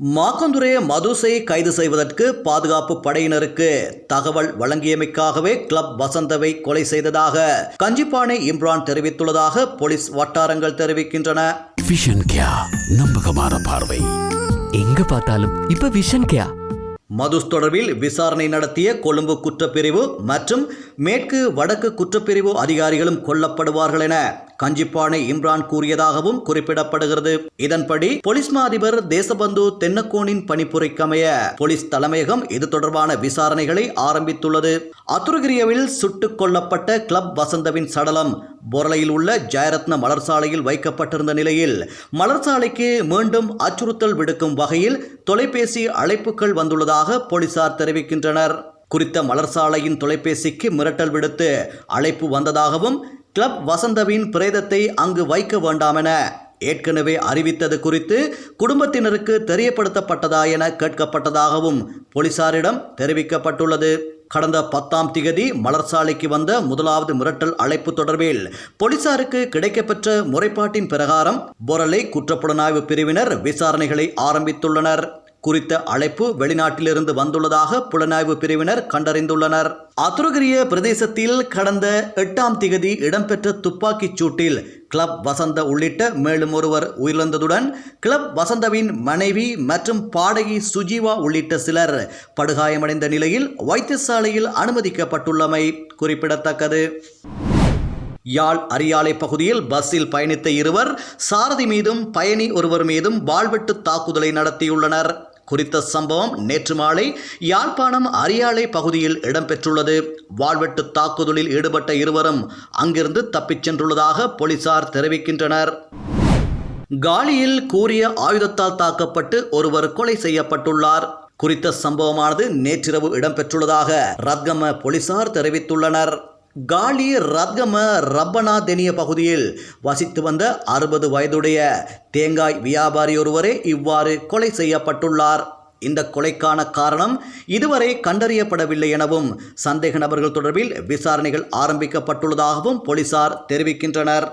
மாக்கந்துரே மதுசை கைது செய்வதற்கு பாதுகாப்பு படையினருக்கு தகவல் வழங்கியமைக்காகவே கிளப் வசந்தவை கொலை செய்ததாக கஞ்சிப்பானை இம்ரான் தெரிவித்துள்ளதாக போலீஸ் வட்டாரங்கள் தெரிவிக்கின்றன. விஷன் கியா நம்பகமான பார்வை. எங்க பார்த்தாலும் இப்ப விஷன் கேயா மதுஸ் தொடர்பில் விசாரணை நடத்திய கொழும்பு குற்றப்பிரிவு மற்றும் மேற்கு வடக்கு குற்றப்பிரிவு அதிகாரிகளும் கொல்லப்படுவார்கள் என கஞ்சிப்பானை இம்ரான் கூறியதாகவும் குறிப்பிடப்படுகிறது. இதன்படி போலீஸ் மா அதிபர் தேசபந்து தென்னக்கோனின் பணிப்புரைக்கமைய போலீஸ் தலைமையகம் இது தொடர்பான விசாரணைகளை ஆரம்பித்துள்ளது. அத்துருகிரியவில் சுட்டுக் கொல்லப்பட்ட கிளப் வசந்தவின் சடலம் பொரளையில் உள்ள ஜெயரத்ன மலர்சாலையில் வைக்கப்பட்டிருந்த நிலையில் மலர்சாலைக்கு மீண்டும் அச்சுறுத்தல் விடுக்கும் வகையில் தொலைபேசி அழைப்புகள் வந்துள்ளதாக போலீசார் தெரிவிக்கின்றனர். குறித்த மலர்சாலையின் தொலைபேசிக்கு மிரட்டல் விடுத்து அழைப்பு வந்ததாகவும் கிளப் வசந்தவின் பிரேதத்தை அங்கு வைக்க வேண்டாமென ஏற்கனவே அறிவித்தது குறித்து குடும்பத்தினருக்கு தெரியப்படுத்தப்பட்டதா என கேட்கப்பட்டதாகவும் போலீசாரிடம் தெரிவிக்கப்பட்டுள்ளது. கடந்த பத்தாம் திகதி மலர்சாலைக்கு வந்த முதலாவது மிரட்டல் அழைப்பு தொடர்பில் போலீசாருக்கு கிடைக்கப்பெற்ற முறைப்பாட்டின் பிரகாரம் பொரலை குற்றப்புலனாய்வு பிரிவினர் விசாரணைகளை ஆரம்பித்துள்ளனர். குறித்த அழைப்பு வெளிநாட்டிலிருந்து வந்துள்ளதாக புலனாய்வு பிரிவினர் கண்டறிந்துள்ளனர். அத்துருகிரிய பிரதேசத்தில் கடந்த எட்டாம் திகதி இடம்பெற்ற துப்பாக்கிச் சூட்டில் கிளப் வசந்த உள்ளிட்ட மேலும் ஒருவர் உயிரிழந்ததுடன் கிளப் வசந்தவின் மனைவி மற்றும் பாடகி சுஜீவா உள்ளிட்ட சிலர் படுகாயமடைந்த நிலையில் வைத்தியசாலையில் அனுமதிக்கப்பட்டுள்ளமை குறிப்பிடத்தக்கது. யாழ் அரியாலை பகுதியில் பஸ்ஸில் பயணித்த இருவர் சாரதி மீதும் பயணி ஒருவர் மீதும் வாழ்வெட்டு தாக்குதலை நடத்தியுள்ளனர். குறித்த சம்பவம் நேற்று மாலை யாழ்ப்பாணம் அரியாலை பகுதியில் இடம்பெற்றுள்ளது. வாழ்வெட்டு தாக்குதலில் ஈடுபட்ட இருவரும் அங்கிருந்து தப்பிச் சென்றுள்ளதாக போலீசார் தெரிவிக்கின்றனர். காலியில் கூறிய ஆயுதத்தால் தாக்கப்பட்டு ஒருவர் கொலை செய்யப்பட்டுள்ளார். குறித்த சம்பவமானது நேற்றிரவு இடம்பெற்றுள்ளதாக ரத்கம போலீசார் தெரிவித்துள்ளனர். காலி ரத்கம ரப்பனாதெனிய பகுதியில் வசித்து வந்த அறுபது வயதுடைய தேங்காய் வியாபாரி ஒருவரே இவ்வாறு கொலை செய்யப்பட்டுள்ளார். இந்த கொலைக்கான காரணம் இதுவரை கண்டறியப்படவில்லை எனவும் சந்தேக நபர்கள் தொடர்பில் விசாரணைகள் ஆரம்பிக்கப்பட்டுள்ளதாகவும் போலீசார் தெரிவிக்கின்றனர்.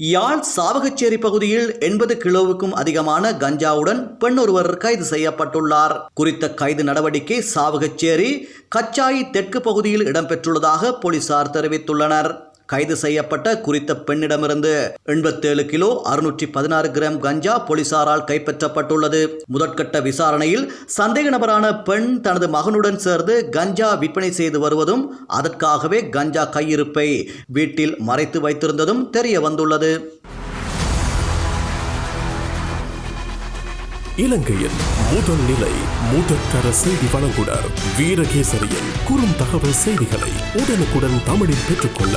யாழ் சாவகச்சேரி பகுதியில் எண்பது கிலோவுக்கும் அதிகமான கஞ்சாவுடன் பெண் ஒருவர் கைது செய்யப்பட்டுள்ளார். குறித்த கைது நடவடிக்கை சாவகச்சேரி கச்சாயி தெற்கு பகுதியில் இடம்பெற்றுள்ளதாக போலீசார் தெரிவித்துள்ளனர். கைது செய்யப்பட்ட குறித்த பெண்ணிடமிருந்து எண்பத்தேழு கிலோ அறுநூற்றி பதினாறு கிராம் கஞ்சா போலீசாரால் கைப்பற்றப்பட்டுள்ளது. முதற்கட்ட விசாரணையில் சந்தேக நபரான பெண் தனது மகனுடன் சேர்ந்து கஞ்சா விற்பனை செய்து வருவதும் அதற்காகவே கஞ்சா கையிருப்பை வீட்டில் மறைத்து வைத்திருந்ததும் தெரிய வந்துள்ளது. இலங்கையில் முதல் நிலை முதற்கர செய்தி வழங்குனர் வீரகேசரியின் குறும் தகவல் செய்திகளை உடனுக்குடன் தமிழில் பெற்றுக்கொள்ள